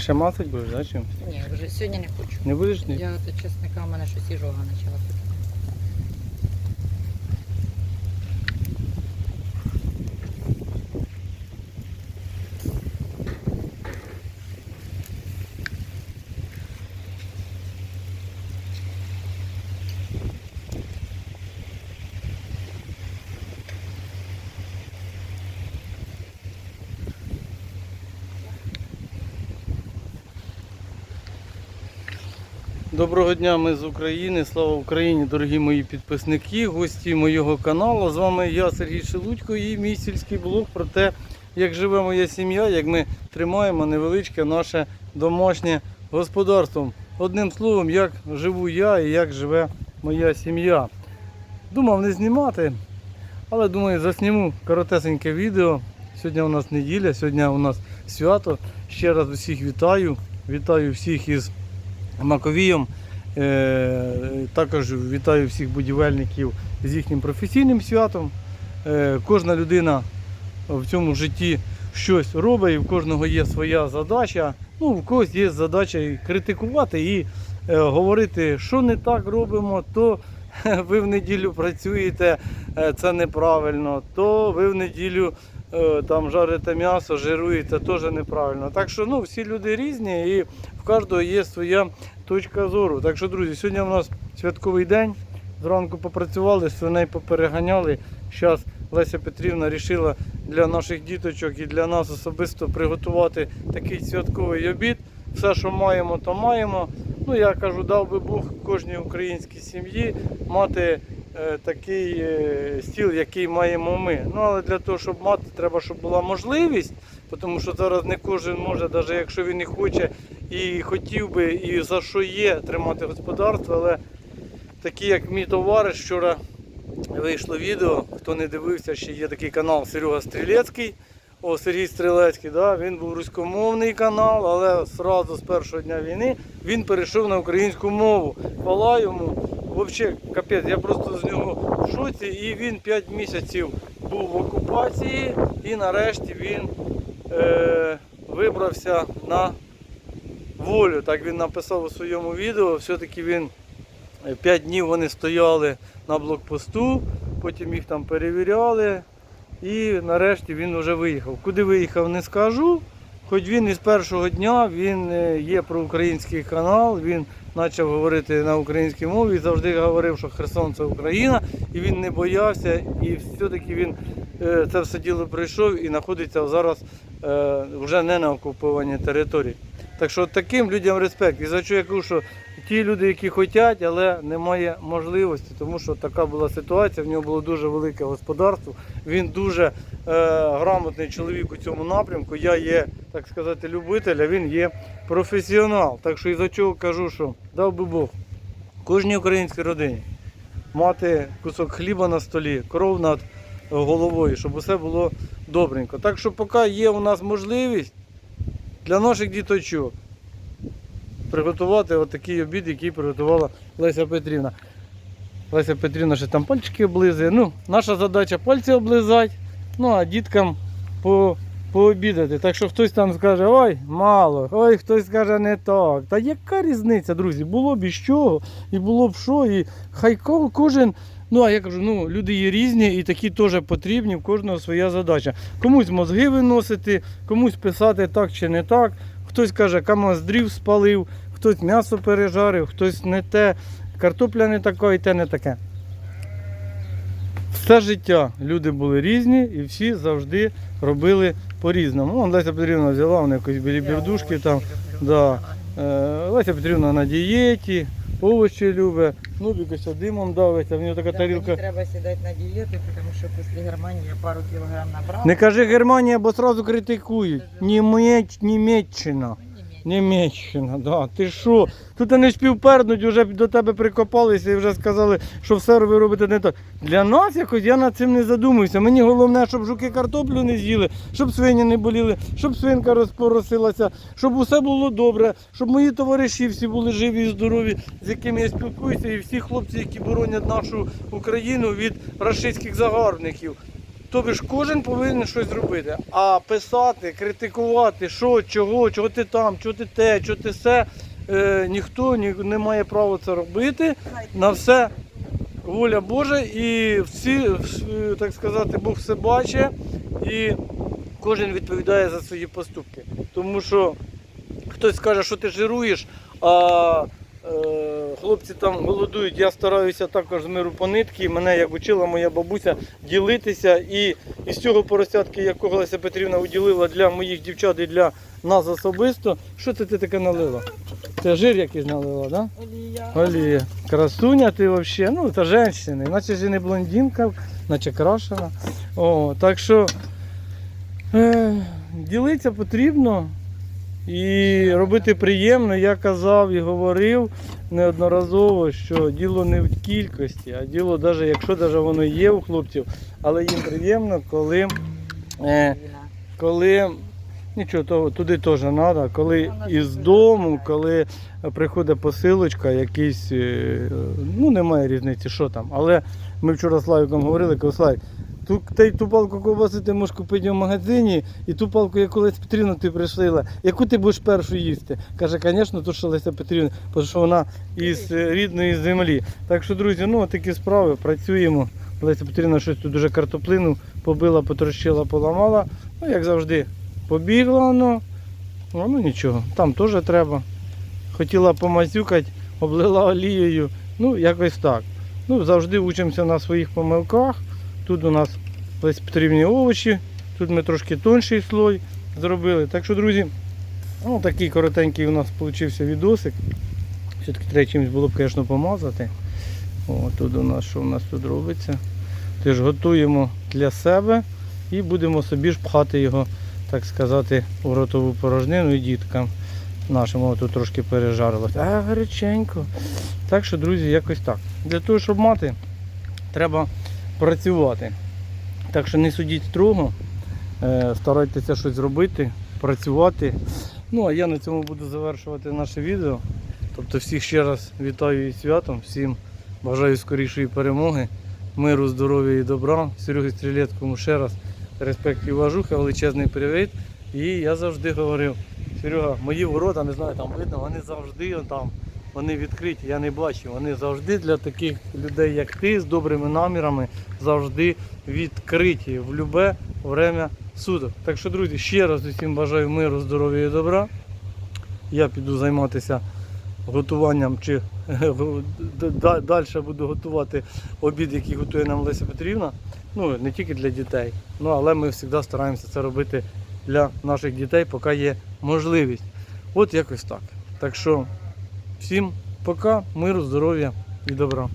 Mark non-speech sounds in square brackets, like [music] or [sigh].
Ти ще мацать будеш, да, чимось? Ні, вже сьогодні не хочу. Не будеш ні? Я чесно кажучи, у мене щось іжога почала Доброго дня, ми з України. Слава Україні, дорогі мої підписники, гості моєго каналу. З вами я, Сергій Шелудько, і мій сільський блог про те, як живе моя сім'я, як ми тримаємо невеличке наше домашнє господарство. Одним словом, як живу я і як живе моя сім'я. Думав не знімати, але думаю, засніму коротесеньке відео. Сьогодні у нас неділя, сьогодні у нас свято. Ще раз усіх вітаю. Вітаю всіх із Маковієм. Е, Також вітаю всіх будівельників з їхнім професійним святом. Е, Кожна людина в цьому житті щось робить, і в кожного є своя задача. Ну, в когось є задача і критикувати і е, говорити, що не так робимо, то [laughs] ви в неділю працюєте, це неправильно, то ви в неділю там жарите м'ясо, жируєте, теж неправильно. Так що ну, всі люди різні і в кожного є своя точка зору. Так що, друзі, сьогодні у нас святковий день. Зранку попрацювали, свиней попереганяли. Зараз Леся Петрівна вирішила для наших діточок і для нас особисто приготувати такий святковий обід. Все, що маємо, то маємо. Ну, я кажу, дав би Бог кожній українській сім'ї мати е, такий е, стіл, який маємо ми. Ну, але для того, щоб мати, треба, щоб була можливість, тому що зараз не кожен може, навіть якщо він і хоче, і хотів би, і за що є тримати господарство, але такі, як мій товариш, вчора вийшло відео, хто не дивився, ще є такий канал Серега Стрілецький. О, Сергій Стрілецький, да, він був руськомовний канал, але одразу з першого дня війни він перейшов на українську мову. Хвала йому. Взагалі, капець, я просто з нього в шоці. І він 5 місяців був в окупації, і нарешті він е, вибрався на волю. Так він написав у своєму відео. Все-таки він 5 днів вони стояли на блокпосту, потім їх там перевіряли. І нарешті він вже виїхав. Куди виїхав, не скажу. Хоч він із першого дня він е, є проукраїнський канал, він почав говорити на українській мові, завжди говорив, що Херсон це Україна, і він не боявся, і все-таки він е, це все діло пройшов і знаходиться зараз е, вже не на окупованій території. Так що таким людям респект. І за що я кажу, що ті люди, які хочуть, але немає можливості, тому що така була ситуація, в нього було дуже велике господарство. Він дуже е, грамотний чоловік у цьому напрямку. Я є, так сказати, любитель, а він є професіонал. Так що і за чого кажу, що дав би Бог кожній українській родині мати кусок хліба на столі, кров над головою, щоб усе було добренько. Так що, поки є у нас можливість для наших діточок приготувати отакий обід, який приготувала Леся Петрівна. Леся Петрівна ще там пальчики облизує. Ну, наша задача пальці облизати, ну а діткам по, пообідати. Так що хтось там скаже, ой, мало, ой, хтось скаже не так. Та яка різниця, друзі? Було б і що, і було б що, і хай ко- кожен. Ну, а я кажу, ну, люди є різні і такі теж потрібні, в кожного своя задача. Комусь мозги виносити, комусь писати так чи не так. Хтось каже, камаз дрів спалив, хтось м'ясо пережарив, хтось не те, картопля не така і те не таке. Все життя люди були різні і всі завжди робили по-різному. Леся Петрівна взяла вона якось білі бірдушки там. Да. Е, Леся Петрівна на дієті, овочі любить, Нубік ось димом давиться, в нього така Да, тарілка. Мені треба сідати на дієту, тому що після Германії я пару кілограм набрала. Не кажи Германія, бо одразу критикують. Німеч, Німеччина. Німеччина, да. Ти що? Тут вони ж півпернуть, вже до тебе прикопалися і вже сказали, що все ви робите не так. Для нас якось я над цим не задумуюся. Мені головне, щоб жуки картоплю не з'їли, щоб свині не боліли, щоб свинка розпоросилася, щоб усе було добре, щоб мої товариші всі були живі і здорові, з якими я спілкуюся, і всі хлопці, які боронять нашу Україну від рашистських загарбників. Тобто ж кожен повинен щось зробити. А писати, критикувати, що, чого, чого ти там, чого ти те, чого ти все, е, ніхто ні, не має права це робити. На все воля Божа і всі, так сказати, Бог все бачить і кожен відповідає за свої поступки. Тому що хтось скаже, що ти жируєш, а е, хлопці там голодують. Я стараюся також з миру по нитки. Мене, як учила моя бабуся, ділитися. І із цього поросятки, якого Леся Петрівна уділила для моїх дівчат і для нас особисто. Що це ти таке налила? Це жир якийсь налила, так? Да? Олія. Олія, красуня ти взагалі, ну та женщина, наче ж і не блондинка, наче крашена. О, так що е, ділитися потрібно і робити приємно. Я казав і говорив неодноразово, що діло не в кількості, а діло, навіть якщо навіть воно є у хлопців, але їм приємно, коли. Е, коли нічого того туди теж треба, коли із дому, коли приходить посилочка, якийсь, е, ну немає різниці, що там. Але ми вчора з Славіком говорили, кажу, Славік, ту, та- ту палку ковбаси ти можеш купити в магазині, і ту палку, яку Леся Петрівна ти пришила, яку ти будеш першу їсти? Каже, звісно, ту, що Леся Петрівна, тому що вона із е, рідної землі. Так що, друзі, ну такі справи, працюємо. Леся Петрівна щось тут дуже картоплину побила, потрощила, поламала. Ну, як завжди, побігла воно. Ну, ну нічого, там теж треба. Хотіла помазюкати, облила олією. Ну, якось так. Ну, завжди учимося на своїх помилках. Тут у нас Лесі Петрівні овочі, тут ми трошки тонший слой зробили. Так що, друзі, ну, такий коротенький у нас вийшов відосик. Все-таки треба чимось було б, звісно, помазати. О, тут у нас що у нас тут робиться. Теж готуємо для себе і будемо собі ж пхати його, так сказати, у ротову порожнину і діткам нашим. Тут трошки пережарилося. А, гаряченько. Так що, друзі, якось так. Для того, щоб мати, треба працювати. Так що не судіть строго, е, старайтеся щось зробити, працювати. Ну, а я на цьому буду завершувати наше відео. Тобто всіх ще раз вітаю із святом, всім бажаю скорішої перемоги, миру, здоров'я і добра. Сереги Стрілецькому ще раз респект і уважуха, величезний привіт. І я завжди говорив, Серега, мої ворота, не знаю, там видно, вони завжди там, вони відкриті, я не бачу. Вони завжди для таких людей, як ти, з добрими намірами, завжди відкриті в любе время суток. Так що, друзі, ще раз усім бажаю миру, здоров'я і добра. Я піду займатися готуванням чи [laughs] далі буду готувати обід, який готує нам Леся Петрівна. Ну, не тільки для дітей, ну але ми завжди стараємося це робити для наших дітей, поки є можливість. От якось так. Так що всім пока, миру, здоров'я і добра.